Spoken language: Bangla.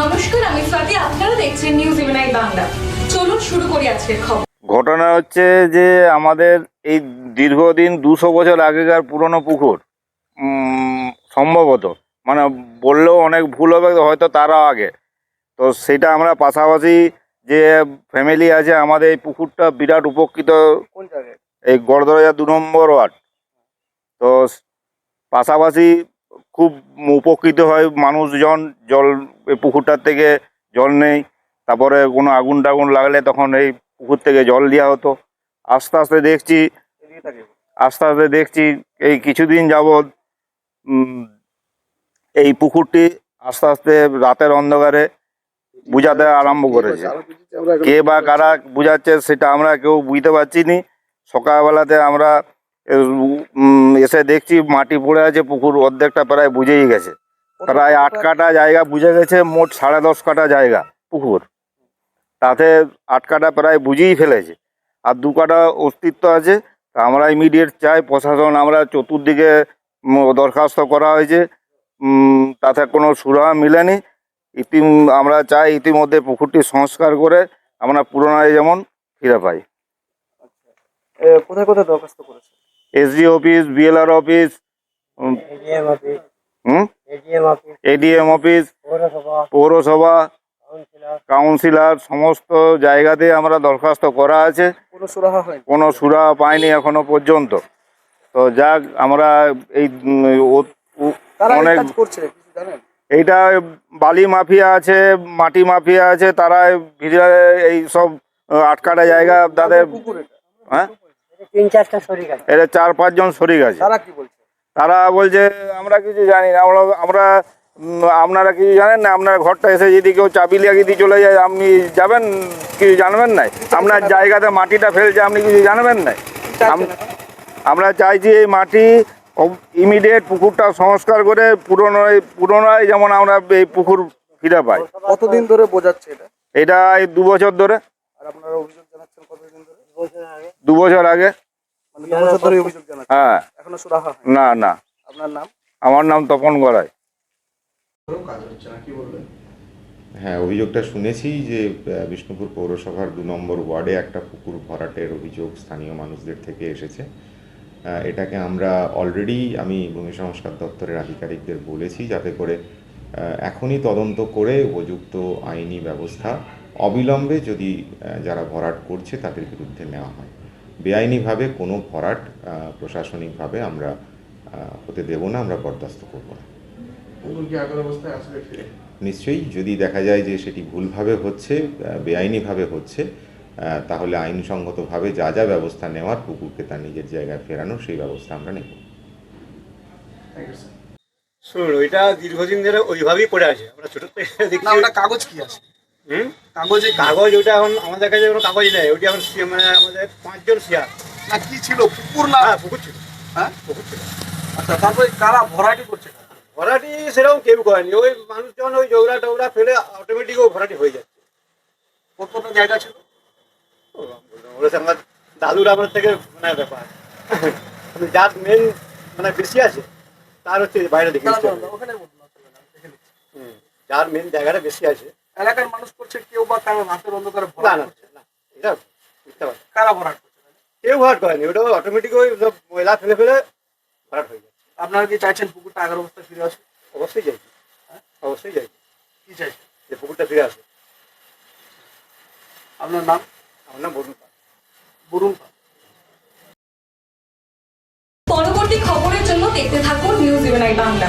নমস্কার আমি স্বাতি। আপনারা দেখছেন নিউজ ইভেনাই বাংলা। চলুন শুরু করি আজকের খবর। ঘটনা হচ্ছে যে আমাদের এই দীর্ঘদিন দুশো বছর আগেকার পুরনো পুকুর সম্ভবত মানে বললেও অনেক ভুল হবে হয়তো তারা আগে। তো সেটা আমরা পাশাপাশি যে ফ্যামিলি আছে আমাদের এই পুকুরটা বিরাট উপকৃত। এই গড়দরজা দু নম্বর ওয়ার্ড। তো পাশাপাশি খুব উপকৃত হয়। মানুষজন জল পুকুরটার থেকে জল নেই তারপরে কোনো আগুন টাগুন লাগলে তখন এই পুকুর থেকে জল দেওয়া হতো। আস্তে আস্তে দেখছি, আস্তে আস্তে দেখছি এই কিছুদিন যাবৎ এই পুকুরটি আস্তে আস্তে রাতের অন্ধকারে বুঝাতে আরম্ভ করেছে। কে বা কারা বুঝাচ্ছে সেটা আমরা কেউ বুঝতে পারছি নি। সকালবেলাতে আমরা এসে দেখছি মাটি পড়ে আছে পুকুর অর্ধেকটা প্রায় বুঝেই গেছে। প্রায় আট কাটা জায়গা বুঝে গেছে মোট সাড়ে দশ কাটা জায়গা পুকুর। তাতে আট কাটা প্রায় বুঝেই ফেলেছে। আর দু কাটা অস্তিত্ব আছে তা আমরা ইমিডিয়েট চাই প্রশাসন আমরা চতুর্দিকে দরখাস্ত করা হয়েছে। তাতে কোনো সুরাহা মিলেনি। ইতি আমরা চাই ইতিমধ্যে পুকুরটি সংস্কার করে আমরা পুনরায় যেমন ফিরে পাই। কোথায় কোথায় দরখাস্ত করেছে? SD office BLR office ADM office পৌরসভা কাউন্সিলর। সমস্ত জায়গাতে আমরা দরখাস্ত করা আছে। কোনো সুরা পাইনি এখনও পর্যন্ত। তো যাক আমরা এই অনেক এইটা বালি মাফিয়া আছে মাটি মাফিয়া আছে তারা ভিতরে এই সব আটকাটা জায়গা তাদের হ্যাঁ? তিন চারটা শরীর আছে। এটা চার পাঁচজন শরিক আছে। তারা কি বলছে? তারা বলছে আমরা কিছু জানি না আমরা আমরা আপনারা কিছু জানেন না আপনার ঘরটা এসে যদি কেউ চাবি লাগিয়ে দিয়ে চলে যায় আপনি যাবেন কিছু জানবেন না আপনার জায়গাতে মাটিটা ফেলছে আপনি কিছু জানবেন না আমরা চাইছি এই মাটি ইমিডিয়েট পুকুরটা সংস্কার করে পুরনোয় পুরনোয় যেমন আমরা এই পুকুর ফিরে পাই। কতদিন ধরে বোঝাচ্ছে এটা? এটা এই দু বছর ধরে। আর আপনারা অভিযোগ জানাচ্ছেন কতদিন ধরে? দু বছর আগে? মানে দু বছর ধরে অভিযোগ জানাচ্ছেন হ্যাঁ। এখনও সুরাহা হয়নি না না। আপনার নাম? আমার নাম তপন গড়াই। হ্যাঁ অভিযোগটা শুনেছি যে বিষ্ণুপুর পৌরসভার দু নম্বর ওয়ার্ডে একটা পুকুর ভরাটের অভিযোগ স্থানীয় মানুষদের থেকে এসেছে। এটাকে আমরা অলরেডি আমি ভূমি সংস্কার দপ্তরের আধিকারিকদের বলেছি যাতে করে এখনই তদন্ত করে উপযুক্ত আইনি ব্যবস্থা অবিলম্বে যদি যারা ভরাট করছে তাদের বিরুদ্ধে নেওয়া হয়। বেআইনিভাবে কোনো ভরাট প্রশাসনিকভাবে আমরা হতে দেব না আমরা বরদাস্ত করব না। নিশ্চয়ই যদি দেখা যায় যে সেটি ভুলভাবে হচ্ছে বেআইনিভাবে হচ্ছে তাহলে আইনসঙ্গতভাবে যা যা ব্যবস্থা নেওয়ার পুকুরকে তার নিজের জায়গায় ফেরানোর সেই ব্যবস্থা আমরা নেব। শুনুন ওইটা দীর্ঘদিন ধরে ওইভাবেই পড়ে আছে। আমরা ছোট কাগজ কি আছে? কাগজে? কাগজ ওইটা এখন আমাদের কাছে কোনো কাগজ নেই। ওইটা এখন মানে আমাদের পাঁচজন শেয়ার না কি ছিল? পুকুর না? হ্যাঁ পুকুর ছিল। হ্যাঁ? পুকুর ছিল। আচ্ছা তারপরে কারা ভরাটি করছে? ভরাটি সেরকম কেউ করেনি। ওই মানুষজন ওই জৌড়া টৌড়া ফেলে অটোমেটিক ও ভরাটি হয়ে যাচ্ছে। কতটা জায়গা ছিল? ওরা আমার দাদুর আমার থেকে মানে ব্যাপার। যার মেন মানে বেশি আছে তার হচ্ছে বাইরে দেখে। যার মেন জায়গাটা বেশি আছে এলাকার মানুষ করছে কেউ বা কারা রাতের অন্ধকারে না না এটা পারছি কারা ভরাট করছে? কেউ ভরাট করেনি ওটা অটোমেটিক ওই ময়লা ফেলে ফেলে ভরাট হয়ে যাচ্ছে আপনারা কি চাইছেন পুকুরটা আগের অবস্থায় ফিরে আসুক? অবশ্যই যাই অবশ্যই যাই কি চাইছেন? যে পুকুরটা ফিরে আসে আপনার নাম? আমার নাম বরুণ পাল। বরুণ পাল। পরবর্তী খবরের জন্য দেখতে থাকুন নিউজ ইভেনাই বাংলা